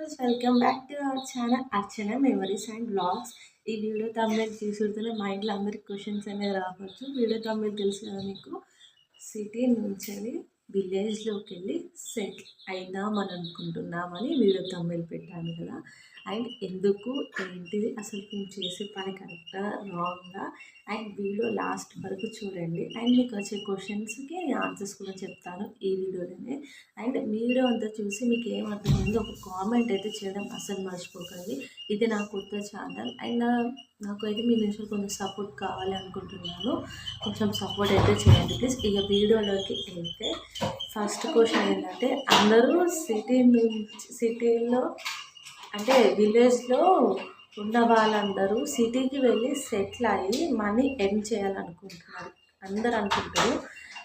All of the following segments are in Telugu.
Welcome back to our channel Archana memories and vlogs ఈ వీడియో తమ్మిళ చూసుకుంటే మా ఇంట్లో అందరికి క్వశ్చన్స్ అనేది రావచ్చు. వీడియో తమ్మిళ తెలుసు కదా మీకు? సిటీ నుంచి విలేజ్లోకి వెళ్ళి సెటిల్ అయినామని అనుకుంటున్నామని వీడియో తమ్మిళ పెట్టాను కదా. అండ్ ఎందుకు ఏంటిది అసలు మేము చేసే పని కరెక్టా రాంగా అండ్ వీడియో లాస్ట్ వరకు చూడండి. అండ్ మీకు వచ్చే క్వశ్చన్స్కి నేను ఆన్సర్స్ కూడా చెప్తాను ఈ వీడియోలోనే. అండ్ వీడియో అంతా చూసి మీకు ఏమర్థమైందో ఒక కామెంట్ అయితే చేయడం అసలు మర్చిపోకండి. ఇది నా కొత్త ఛానల్. అండ్ నాకు అయితే మీ నుంచి కొంచెం సపోర్ట్ కావాలి అనుకుంటున్నాను. కొంచెం సపోర్ట్ అయితే చేయండి ప్లీజ్. ఇక వీడియోలోకి వెళ్తే ఫస్ట్ క్వశ్చన్ ఏంటంటే అందరూ సిటీ నుంచి సిటీలో అంటే విలేజ్లో ఉన్న వాళ్ళందరూ సిటీకి వెళ్ళి సెటిల్ అయ్యి మనీ ఎర్న్ చేయాలనుకుంటున్నారు. అందరు అనుకుంటారు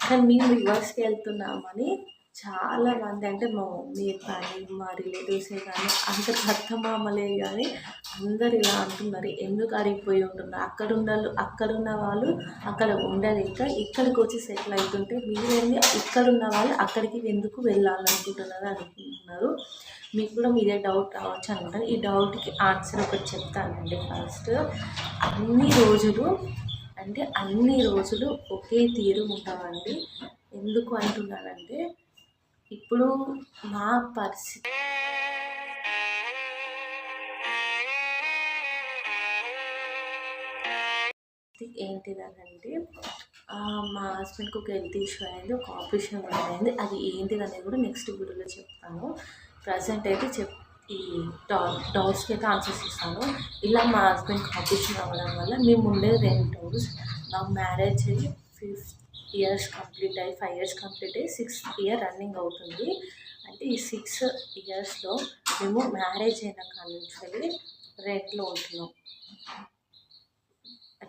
కానీ మేము రివర్స్కి వెళ్తున్నామని చాలా మంది అంటే మా మమ్మీ కానీ మా రిలేటివ్సే కానీ అంత భర్త మామలే కానీ అందరు ఇలా అంటున్నారు. ఎందుకు అడిగిపోయి ఉంటున్నారు? అక్కడ ఉన్న అక్కడ ఉన్న వాళ్ళు అక్కడ ఉండలేక ఇక్కడికి వచ్చి సెటిల్ అవుతుంటే మీరేమి ఇక్కడ ఉన్న వాళ్ళు అక్కడికి ఎందుకు వెళ్ళాలనుకుంటున్నారు అనుకుంటున్నారు? మీకు కూడా మీదే డౌట్ రావచ్చు అనుకుంటారు ఈ డౌట్కి ఆన్సర్ ఒకటి చెప్తానండి ఫస్ట్ అన్ని రోజులు అంటే అన్ని రోజులు ఒకే తీరు ఉంటామండి. ఎందుకు అంటున్నానంటే ఇప్పుడు మా పరిస్థితి ఏంటిదనంటే మా హస్బెండ్కి ఒక హెల్త్ ఇష్యూ అయింది ఒక ఆపరేషన్ అయింది. అది ఏంటిదనేది కూడా నెక్స్ట్ వీడియోలో చెప్తాను. ప్రజెంట్ అయితే చెప్ ఈ డా డౌట్స్కి అయితే ఆన్సర్స్ ఇస్తాను. ఇలా మా హస్బెండ్ కాంపిటీషన్ అవ్వడం వల్ల మేము ఉండేది రెండు డౌట్స్ నా మ్యారేజ్ అయ్యి ఫిఫ్త్ ఇయర్స్ కంప్లీట్ అయ్యి ఫైవ్ ఇయర్స్ కంప్లీట్ అయ్యి సిక్స్త్ ఇయర్ రన్నింగ్ అవుతుంది. అంటే ఈ సిక్స్ ఇయర్స్లో మేము మ్యారేజ్ అయిన కాడ నుంచి వెళ్ళి రెంట్లో ఉంటున్నాం.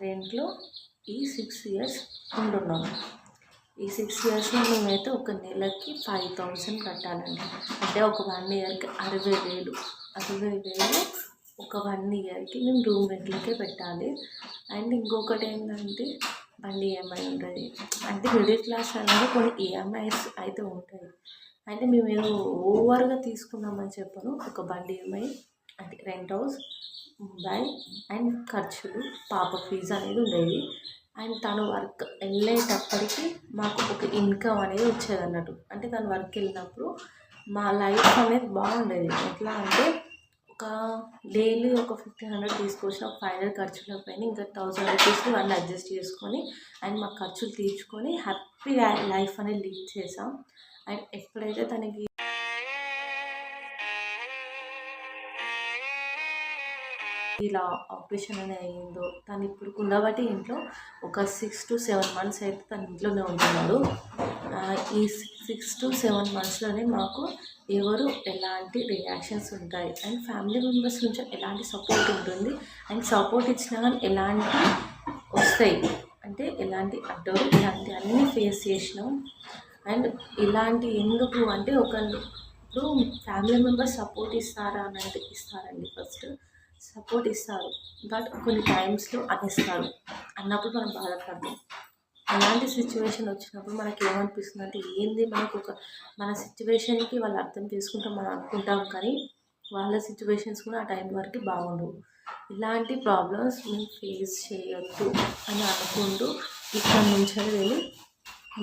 రెంట్లో ఈ సిక్స్ ఇయర్స్ ఉంటున్నాము ఈ సిక్స్ ఇయర్స్లో మేమైతే ఒక నెలకి ఫైవ్ థౌజండ్ కట్టాలండి. అంటే ఒక వన్ ఇయర్కి అరవై వేలు. అరవై వేలు ఒక వన్ ఇయర్కి మేము రూమ్ రెంట్లకే పెట్టాలి. అండ్ ఇంకొకటి ఏంటంటే బండి ఈఎంఐ ఉంటుంది. అంటే మిడిల్ క్లాస్ అనేది కొన్ని ఈఎంఐస్ అయితే ఉంటాయి. అంటే మేము ఏదో ఓవర్గా తీసుకున్నామని చెప్పను. ఒక బండి ఈఎంఐ అంటే రెంట్ హౌస్ బ్యాంక్ అండ్ ఖర్చులు పాప ఫీజు అనేది ఉండేది. అండ్ తను వర్క్ వెళ్ళేటప్పటికి మాకు ఒక ఇన్కమ్ అనేది వచ్చేది అన్నట్టు. అంటే తను వర్క్ వెళ్ళినప్పుడు మా లైఫ్ అనేది బాగుండేది. ఎట్లా అంటే ఒక డైలీ ఒక ఫిఫ్టీన్ హండ్రెడ్ తీసుకొచ్చిన ఫైవ్ హండ్రెడ్ ఖర్చులు పైన ఇంకా థౌసండ్ రూపీస్ అన్నీ అడ్జస్ట్ చేసుకొని అండ్ మా ఖర్చులు తీర్చుకొని హ్యాపీ లైఫ్ అనేది లీడ్ చేసాం. అండ్ ఎప్పుడైతే తనకి ఇలా ఆపరేషన్ అనేది అయ్యిందో తను ఇప్పుడు కుండబట్టి ఇంట్లో ఒక సిక్స్ టు సెవెన్ మంత్స్ అయితే తన ఇంట్లోనే ఉంటున్నాడు. ఈ సిక్స్ టు సెవెన్ మంత్స్లోనే మాకు ఎవరు ఎలాంటి రియాక్షన్స్ ఉంటాయి అండ్ ఫ్యామిలీ మెంబర్స్ నుంచి ఎలాంటి సపోర్ట్ ఉంటుంది అండ్ సపోర్ట్ ఇచ్చినా కానీ ఎలాంటి వస్తాయి? అంటే ఎలాంటి అడ్డు ఇలాంటి అన్నీ ఫేస్ చేసినాం. అండ్ ఇలాంటి ఎందుకు అంటే ఒకళ్ళు ఇప్పుడు ఫ్యామిలీ మెంబర్స్ సపోర్ట్ ఇస్తారా అని అంటే ఇస్తారండి ఫస్ట్ సపోర్ట్ ఇస్తారు. బట్ కొన్ని టైమ్స్లో అనేస్తారు అన్నప్పుడు మనం బాధపడతాం. అలాంటి సిచ్యువేషన్ వచ్చినప్పుడు మనకి ఏమనిపిస్తుంది అంటే ఏంది మనకు ఒక మన సిచ్యువేషన్కి వాళ్ళు అర్థం చేసుకుంటాం మనం అనుకుంటాం కానీ వాళ్ళ సిచ్యువేషన్స్ కూడా ఆ టైం వరకు బాగుండవు. ఇలాంటి ప్రాబ్లమ్స్ మేము ఫేస్ చేయొద్దు అని అనుకుంటూ ఇక్కడ నుంచి వెళ్ళి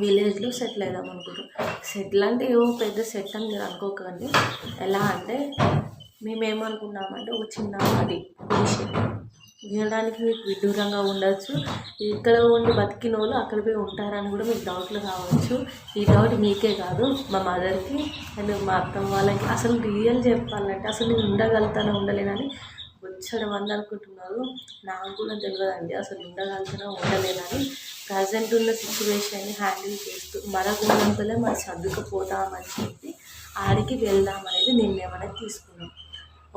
విలేజ్లో సెటిల్ అవుదాం అనుకుంటాం. సెటిల్ అంటే ఏవో పెద్ద సెట్ అని మీరు అనుకోకండి. ఎలా అంటే మేమేమనుకున్నామంటే ఒక చిన్న అది గుడిసె వినడానికి మీకు విడ్డూరంగా ఉండొచ్చు. ఇక్కడ ఉండి బతికిన వాళ్ళు అక్కడ పోయి ఉంటారని కూడా మీకు డౌట్లు కావచ్చు. ఈ డౌట్ మీకే కాదు మా మదర్కి అండ్ మా అత్తమ్మ వాళ్ళకి. అసలు రియల్ చెప్పాలంటే అసలు నేను ఉండగలుగుతానో ఉండలేనని వచ్చడం మంది అనుకుంటున్నారు. నాకు కూడా తెలియదండి అసలు ఉండగలుగుతానో ఉండలేనని ప్రజెంట్ ఉన్న సిచ్యువేషన్ని హ్యాండిల్ చేస్తూ మనకున్నంతలే మనం సర్దుకుపోతామని చెప్పి ఆడికి వెళ్దాం అనేది నిర్ణయం అనేది తీసుకున్నాం.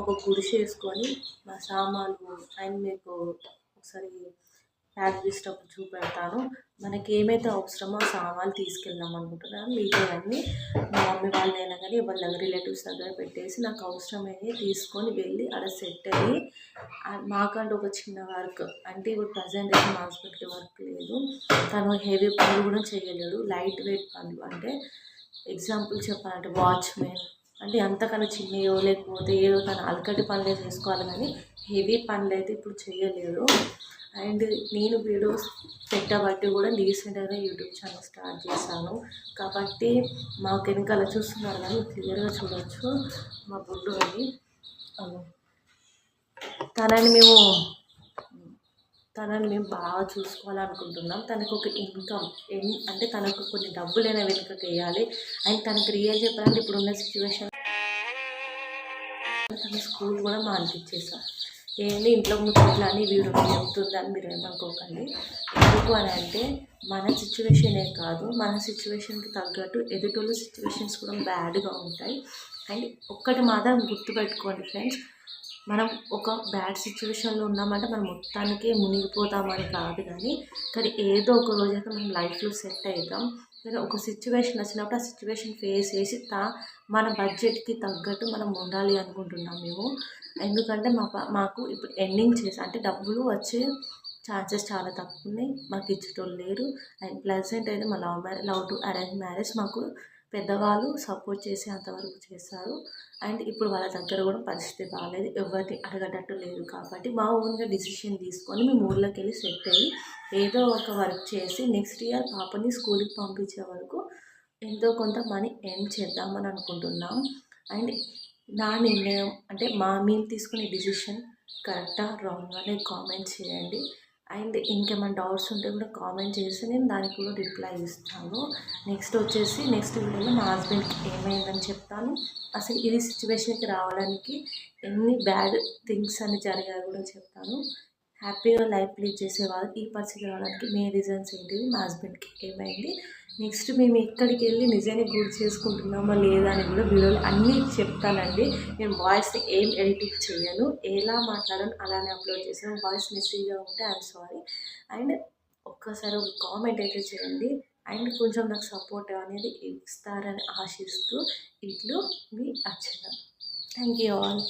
ఒక గుడిసె వేసుకొని మా సామాన్లు అండ్ మీకు ఒకసారి ప్యాక్ చేసేటప్పుడు చూపెడతాను. మనకి ఏమైతే అవసరమో ఆ సామాన్లు తీసుకెళ్దాం అనుకుంటున్నాను. మిగతావన్నీ మా మమ్మీ వాళ్ళైనా కానీ వాళ్ళ దగ్గర రిలేటివ్స్ దగ్గర పెట్టేసి నాకు అవసరమైనవి తీసుకొని వెళ్ళి అక్కడ సెట్ అయ్యి మాకంటే ఒక చిన్న వర్క్. అంటే ఇప్పుడు ప్రజెంట్ అయితే మా హస్బెండ్కి వర్క్ లేదు. తను హెవీ పనులు కూడా చేయలేడు. లైట్ వెయిట్ పనులు. అంటే ఎగ్జాంపుల్ చెప్పాలంటే వాచ్మెన్ అంటే అంతకన్నా చిన్నయో లేకపోతే ఏదో తన అలకటి పనులే చేసుకోవాలి కానీ హెవీ పనులు అయితే ఇప్పుడు చేయలేదు. అండ్ నేను వీడియోస్ పెట్టబట్టి కూడా రీసెంట్గానే యూట్యూబ్ ఛానల్ స్టార్ట్ చేశాను. కాబట్టి మాకు వెనకాల చూస్తున్నారు కానీ క్లియర్గా చూడవచ్చు మా బుడ్డు అని తనని మేము తనని మేము బాగా చూసుకోవాలనుకుంటున్నాం. తనకు ఒక ఇన్కమ్ అంటే తనకు కొన్ని డబ్బులైనా వెనుకకి వేయాలి. అండ్ తనకు రియల్ చెప్పాలంటే ఇప్పుడున్న సిచ్యువేషన్ తన స్కూల్ కూడా మానిపించేసాం. ఏంటి ఇంట్లో ముచ్చట్లు అని వీడు చెప్తుందని మీరు ఏమనుకోకండి. ఎందుకు అని అంటే మన సిచ్యువేషనే కాదు మన సిచ్యువేషన్కి తగ్గట్టు ఎదుటోళ్ళ సిచ్యువేషన్స్ కూడా బ్యాడ్గా ఉంటాయి. అండ్ ఒక్కటి మాత్రం గుర్తుపెట్టుకోండి ఫ్రెండ్స్ మనం ఒక బ్యాడ్ సిచ్యువేషన్లో ఉన్నామంటే మనం మొత్తానికే మునిగిపోతామని కాదు కానీ కానీ ఏదో ఒక రోజైతే మనం లైఫ్లో సెట్ అవుతాం. కానీ ఒక సిచ్యువేషన్ వచ్చినప్పుడు ఆ సిచ్యువేషన్ ఫేస్ చేసి తా మన బడ్జెట్కి తగ్గట్టు మనం ఉండాలి అనుకుంటున్నాం మేము. ఎందుకంటే మా ప- మాకు ఇప్పుడు ఎండింగ్ చేసి అంటే డబ్బులు వచ్చే ఛాన్సెస్ చాలా తక్కువ ఉన్నాయి. మాకు ఇచ్చేటోళ్ళు లేరు. అండ్ ప్లెజెంట్ అయితే మా love marriage love to arrange marriage మాకు పెద్దవాళ్ళు సపోర్ట్ చేసే అంతవరకు చేస్తారు. అండ్ ఇప్పుడు వాళ్ళ దగ్గర కూడా పరిస్థితి బాగాలేదు ఎవరిని అడగటట్టు లేదు కాబట్టి మా ఓన్గా డిసిషన్ తీసుకొని మేము ఊర్లోకి వెళ్ళి సెట్ అయ్యి ఏదో ఒక వర్క్ చేసి నెక్స్ట్ ఇయర్ పాపని స్కూల్కి పంపించే వరకు ఎంతో కొంత మనీ ఎర్న్ చేద్దామని అనుకుంటున్నాం. అండ్ నా నిర్ణయం అంటే మా మేము తీసుకునే డిసిషన్ కరెక్టా రాంగ్ అనే కామెంట్ చేయండి. అండ్ ఇంకేమైనా డౌట్స్ ఉంటే కూడా కామెంట్ చేసి నేను దానికి కూడా రిప్లై ఇస్తాను. నెక్స్ట్ వచ్చేసి నెక్స్ట్ వీడియోలో మా హస్బెండ్కి ఏమైందని చెప్తాను. అసలు ఇది సిచ్యువేషన్కి రావడానికి ఎన్ని బ్యాడ్ థింగ్స్ అని జరిగాయి కూడా చెప్తాను. హ్యాపీగా లైఫ్ లీడ్ చేసేవాళ్ళు ఈ పరిస్థితి రావడానికి మే రీజన్స్ ఏంటివి మా హస్బెండ్కి ఏమైంది? నెక్స్ట్ మేము ఎక్కడికి వెళ్ళి నిజాన్ని గుర్తు చేసుకుంటున్నామా లేదా అని కూడా వీడియోలు అన్నీ చెప్తానండి. నేను వాయిస్ని ఏం ఎడిటింగ్ చేయను ఎలా మాట్లాడాను అలానే అప్లోడ్ చేసాను వాయిస్ మిస్సీగా ఉంటే ఐఎమ్ సారీ అండ్ ఒక్కసారి ఒక కామెంట్ అయితే చేయండి. అండ్ కొంచెం నాకు సపోర్ట్ అనేది ఇస్తారని ఆశిస్తూ ఇట్లు మీ అర్చన. Thank you all